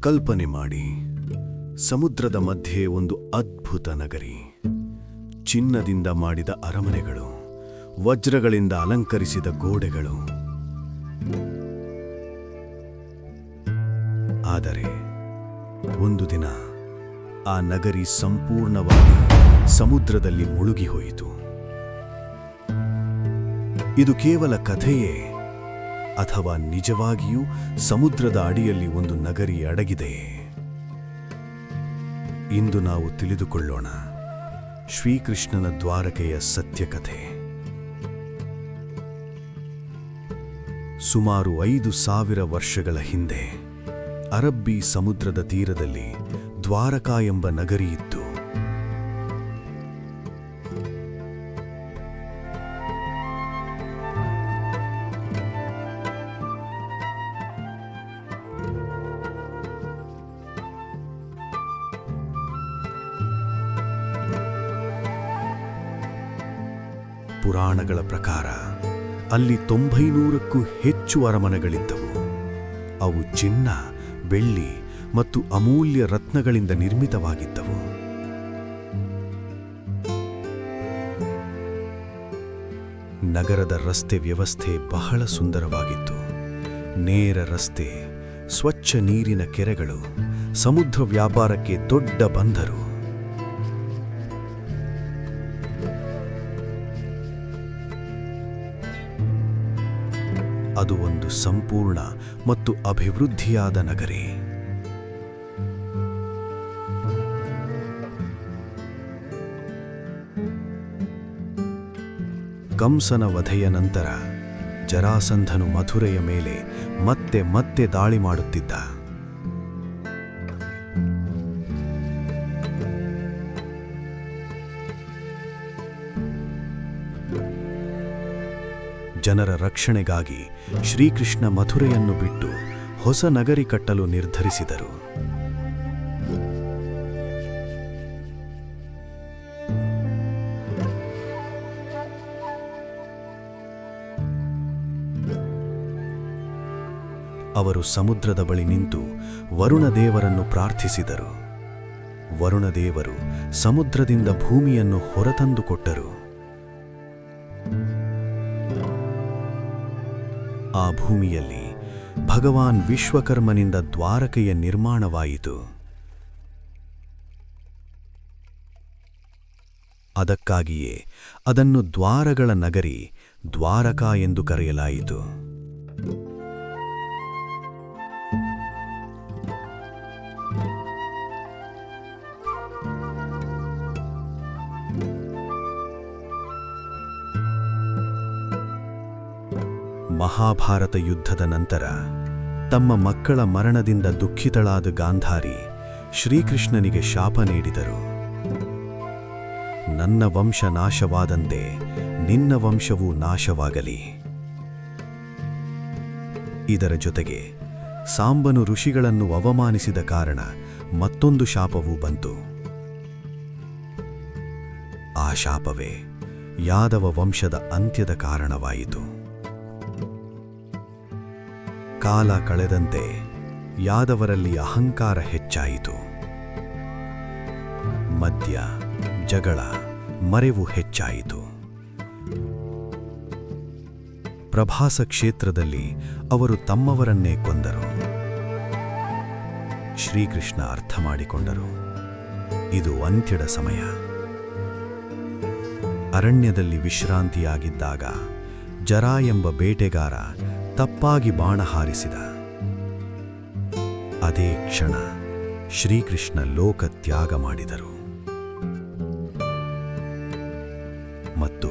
ಕಲ್ಪನೆ ಮಾಡಿ. ಸಮುದ್ರದ ಮಧ್ಯೆ ಒಂದು ಅದ್ಭುತ ನಗರಿ. ಚಿನ್ನದಿಂದ ಮಾಡಿದ ಅರಮನೆಗಳು, ವಜ್ರಗಳಿಂದ ಅಲಂಕರಿಸಿದ ಗೋಡೆಗಳು. ಆದರೆ, ಒಂದು ದಿನ ಆ ನಗರಿ ಸಂಪೂರ್ಣವಾಗಿ ಸಮುದ್ರದಲ್ಲಿ ಮುಳುಗಿ ಹೋಯಿತು ಇದು ಕೇವಲ ಕಥೆಯೇ. ಅಥವಾ ನಿಜವಾಗಿಯೂ ಸಮುದ್ರದ ಅಡಿಯಲ್ಲಿ ಒಂದು ನಗರಿ ಅಡಗಿದೆ. ಇಂದು ನಾವು ತಿಳಿದುಕೊಳ್ಳೋಣ ಶ್ರೀಕೃಷ್ಣನ ದ್ವಾರಕೆಯ ಸತ್ಯಕಥೆ. ಸುಮಾರು ಐದು ಸಾವಿರ ವರ್ಷಗಳ ಹಿಂದೆ ಅರಬ್ಬಿ ಸಮುದ್ರದ ತೀರದಲ್ಲಿ ದ್ವಾರಕಾ ಎಂಬ ನಗರಿ ಇತ್ತು. ಪುರಾಣಗಳ ಪ್ರಕಾರ ಅಲ್ಲಿ ತೊಂಬೈನೂರಕ್ಕೂ ಹೆಚ್ಚು ಅರಮನೆಗಳಿದ್ದವು. ಅವು ಚಿನ್ನ, ಬೆಳ್ಳಿ ಮತ್ತು ಅಮೂಲ್ಯ ರತ್ನಗಳಿಂದ ನಿರ್ಮಿತವಾಗಿದ್ದವು. ನಗರದ ರಸ್ತೆ ವ್ಯವಸ್ಥೆ ಬಹಳ ಸುಂದರವಾಗಿತ್ತು. ನೇರ ರಸ್ತೆ, ಸ್ವಚ್ಛ ನೀರಿನ ಕೆರೆಗಳು, ಸಮುದ್ರ ವ್ಯಾಪಾರಕ್ಕೆ ದೊಡ್ಡ ಬಂದರು. ಅದು ಒಂದು ಸಂಪೂರ್ಣ ಮತ್ತು ಅಭಿವೃದ್ಧಿಯಾದ ನಗರಿ. ಕಂಸನ ವಧೆಯ ನಂತರ ಜರಾಸಂಧನು ಮಥುರೆಯ ಮೇಲೆ ಮತ್ತೆ ಮತ್ತೆ ದಾಳಿ ಮಾಡುತ್ತಿದ್ದ. ಜನರ ರಕ್ಷಣೆಗಾಗಿ ಶ್ರೀಕೃಷ್ಣ ಮಥುರೆಯನ್ನು ಬಿಟ್ಟು ಹೊಸ ನಗರಿ ಕಟ್ಟಲು ನಿರ್ಧರಿಸಿದರು. ಅವರು ಸಮುದ್ರದ ಬಳಿ ನಿಂತು ವರುಣದೇವರನ್ನು ಪ್ರಾರ್ಥಿಸಿದರು. ವರುಣದೇವರು ಸಮುದ್ರದಿಂದ ಭೂಮಿಯನ್ನು ಹೊರತಂದುಕೊಟ್ಟರು. ಆ ಭೂಮಿಯಲ್ಲಿ ಭಗವಾನ್ ವಿಶ್ವಕರ್ಮನಿಂದ ದ್ವಾರಕೆಯ ನಿರ್ಮಾಣವಾಯಿತು. ಅದಕ್ಕಾಗಿಯೇ ಅದನ್ನು ದ್ವಾರಗಳ ನಗರಿ ದ್ವಾರಕಾ ಎಂದು ಕರೆಯಲಾಯಿತು. ಮಹಾಭಾರತ ಯುದ್ಧದ ನಂತರ ತಮ್ಮ ಮಕ್ಕಳ ಮರಣದಿಂದ ದುಃಖಿತಳಾದ ಗಾಂಧಾರಿ ಶ್ರೀಕೃಷ್ಣನಿಗೆ ಶಾಪ ನೀಡಿದರು. ನನ್ನ ವಂಶ ನಾಶವಾದಂತೆ ನಿನ್ನ ವಂಶವೂ ನಾಶವಾಗಲಿ. ಇದರ ಜೊತೆಗೆ ಸಾಂಬನು ಋಷಿಗಳನ್ನು ಅವಮಾನಿಸಿದ ಕಾರಣ ಮತ್ತೊಂದು ಶಾಪವೂ ಬಂತು. ಆ ಶಾಪವೇ ಯಾದವ ವಂಶದ ಅಂತ್ಯದ ಕಾರಣವಾಯಿತು. ಕಾಲ ಕಳೆದಂತೆ ಯಾದವರಲ್ಲಿ ಅಹಂಕಾರ ಹೆಚ್ಚಾಯಿತು. ಮದ್ಯ, ಜಗಳ, ಮರೆವು ಹೆಚ್ಚಾಯಿತು. ಪ್ರಭಾಸ ಕ್ಷೇತ್ರದಲ್ಲಿ ಅವರು ತಮ್ಮವರನ್ನೇ ಕೊಂದರು. ಶ್ರೀಕೃಷ್ಣ ಅರ್ಥ ಮಾಡಿಕೊಂಡರು. ಇದು ಅಂತ್ಯದ ಸಮಯ. ಅರಣ್ಯದಲ್ಲಿ ವಿಶ್ರಾಂತಿಯಾಗಿದ್ದಾಗ ಜರಾ ಎಂಬ ಬೇಟೆಗಾರ ತಪ್ಪಾಗಿ ಬಾಣ ಹಾರಿಸಿದ. ಅದೇ ಕ್ಷಣ ಶ್ರೀಕೃಷ್ಣ ಲೋಕ ತ್ಯಾಗ ಮಾಡಿದರು. ಮತ್ತು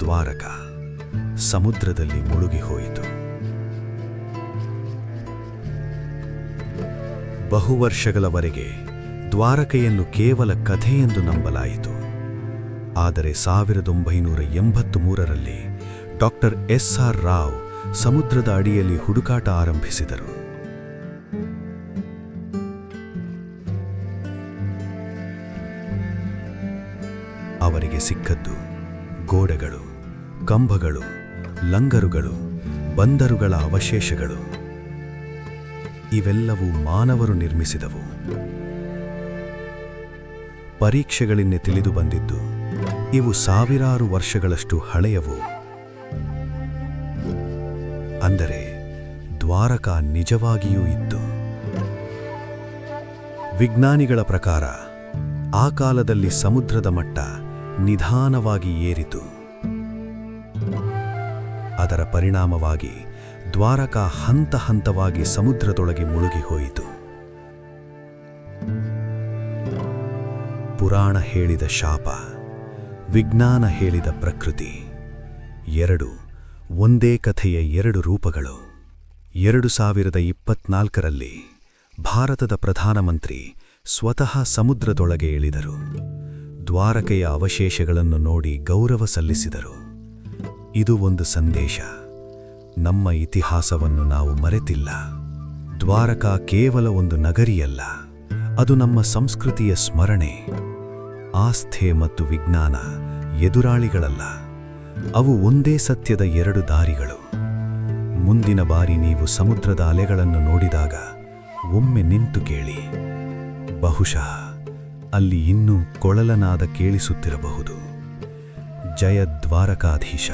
ದ್ವಾರಕ ಸಮುದ್ರದಲ್ಲಿ ಮುಳುಗಿ ಹೋಯಿತು. ಬಹುವರ್ಷಗಳವರೆಗೆ ದ್ವಾರಕೆಯನ್ನು ಕೇವಲ ಕಥೆಯೆಂದು ನಂಬಲಾಯಿತು. ಆದರೆ ಸಾವಿರದ ಒಂಬೈನೂರ ಎಂಬತ್ತು ಮೂರರಲ್ಲಿ ಡಾಕ್ಟರ್ ಎಸ್ ಆರ್ ರಾವ್ ಸಮುದ್ರದ ಅಡಿಯಲ್ಲಿ ಹುಡುಕಾಟ ಆರಂಭಿಸಿದರು. ಅವರಿಗೆ ಸಿಕ್ಕದ್ದು ಗೋಡೆಗಳು, ಕಂಬಗಳು, ಲಂಗರುಗಳು, ಬಂದರುಗಳ ಅವಶೇಷಗಳು. ಇವೆಲ್ಲವೂ ಮಾನವರು ನಿರ್ಮಿಸಿದವು. ಪರೀಕ್ಷೆಗಳಿನ್ನೇ ತಿಳಿದು ಬಂದಿದ್ದು, ಇವು ಸಾವಿರಾರು ವರ್ಷಗಳಷ್ಟು ಹಳೆಯವು. ಅಂದರೆ ದ್ವಾರಕ ನಿಜವಾಗಿಯೂ ಇತ್ತು. ವಿಜ್ಞಾನಿಗಳ ಪ್ರಕಾರ, ಆ ಕಾಲದಲ್ಲಿ ಸಮುದ್ರದ ಮಟ್ಟ ನಿಧಾನವಾಗಿ ಏರಿತು. ಅದರ ಪರಿಣಾಮವಾಗಿ ದ್ವಾರಕ ಹಂತ ಹಂತವಾಗಿ ಸಮುದ್ರದೊಳಗೆ ಮುಳುಗಿ ಹೋಯಿತು. ಪುರಾಣ ಹೇಳಿದ ಶಾಪ, ವಿಜ್ಞಾನ ಹೇಳಿದ ಪ್ರಕೃತಿ, ಎರಡು ಒಂದೇ ಕಥೆಯ ಎರಡು ರೂಪಗಳು. ಎರಡು ಸಾವಿರದ ಇಪ್ಪತ್ನಾಲ್ಕರಲ್ಲಿ ಭಾರತದ ಪ್ರಧಾನಮಂತ್ರಿ ಸ್ವತಃ ಸಮುದ್ರದೊಳಗೆ ಇಳಿದರು. ದ್ವಾರಕೆಯ ಅವಶೇಷಗಳನ್ನು ನೋಡಿ ಗೌರವ ಸಲ್ಲಿಸಿದರು. ಇದು ಒಂದು ಸಂದೇಶ. ನಮ್ಮ ಇತಿಹಾಸವನ್ನು ನಾವು ಮರೆತಿಲ್ಲ. ದ್ವಾರಕ ಕೇವಲ ಒಂದು ನಗರಿಯಲ್ಲ, ಅದು ನಮ್ಮ ಸಂಸ್ಕೃತಿಯ ಸ್ಮರಣೆ. ಆಸ್ಥೆ ಮತ್ತು ವಿಜ್ಞಾನ ಎದುರಾಳಿಗಳಲ್ಲ. ಅವು ಒಂದೇ ಸತ್ಯದ ಎರಡು ದಾರಿಗಳು. ಮುಂದಿನ ಬಾರಿ ನೀವು ಸಮುದ್ರದ ಅಲೆಗಳನ್ನು ನೋಡಿದಾಗ ಒಮ್ಮೆ ನಿಂತು ಕೇಳಿ. ಬಹುಶಃ ಅಲ್ಲಿ ಇನ್ನೂ ಕೊಳಲನಾದ ಕೇಳಿಸುತ್ತಿರಬಹುದು. ಜಯ ದ್ವಾರಕಾಧೀಶ.